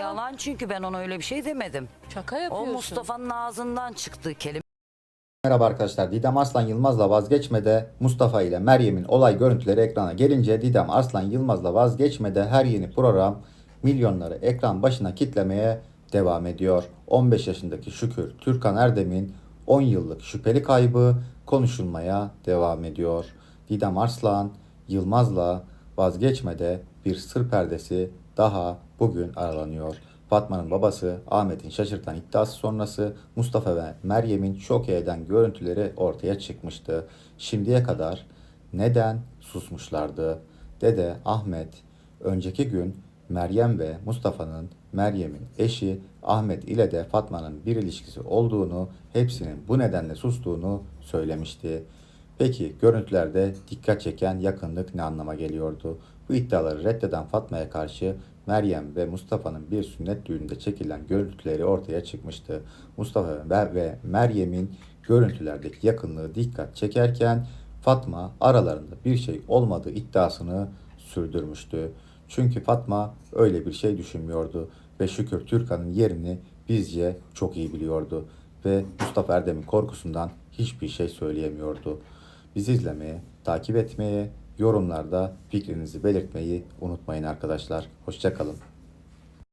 Yalan çünkü ben ona öyle bir şey demedim. Şaka O yapıyorsun. Mustafa'nın ağzından çıktı kelime. Merhaba arkadaşlar. Didem Arslan Yılmaz'la vazgeçmede Mustafa ile Meryem'in olay görüntüleri ekrana gelince Didem Arslan Yılmaz'la vazgeçmede her yeni program milyonları ekran başına kitlemeye devam ediyor. 15 yaşındaki Şükür Türkan Erdem'in 10 yıllık şüpheli kaybı konuşulmaya devam ediyor. Didem Arslan Yılmaz'la vazgeçmede bir sır perdesi daha bugün aralanıyor. Fatma'nın babası Ahmet'in şaşırtan iddiası sonrası Mustafa ve Meryem'in şok eden görüntüleri ortaya çıkmıştı. Şimdiye kadar neden susmuşlardı? Dede Ahmet önceki gün Meryem ve Mustafa'nın Meryem'in eşi Ahmet ile de Fatma'nın bir ilişkisi olduğunu, hepsinin bu nedenle sustuğunu söylemişti. Peki görüntülerde dikkat çeken yakınlık ne anlama geliyordu? Bu iddiaları reddeden Fatma'ya karşı Meryem ve Mustafa'nın bir sünnet düğününde çekilen görüntüleri ortaya çıkmıştı. Mustafa ve Meryem'in görüntülerdeki yakınlığı dikkat çekerken Fatma aralarında bir şey olmadığı iddiasını sürdürmüştü. Çünkü Fatma öyle bir şey düşünmüyordu ve Şükür Türkan'ın yerini bizce çok iyi biliyordu ve Mustafa Erdem'in korkusundan hiçbir şey söyleyemiyordu. Bizi izlemeye, takip etmeye, yorumlarda fikrinizi belirtmeyi unutmayın arkadaşlar. Hoşçakalın.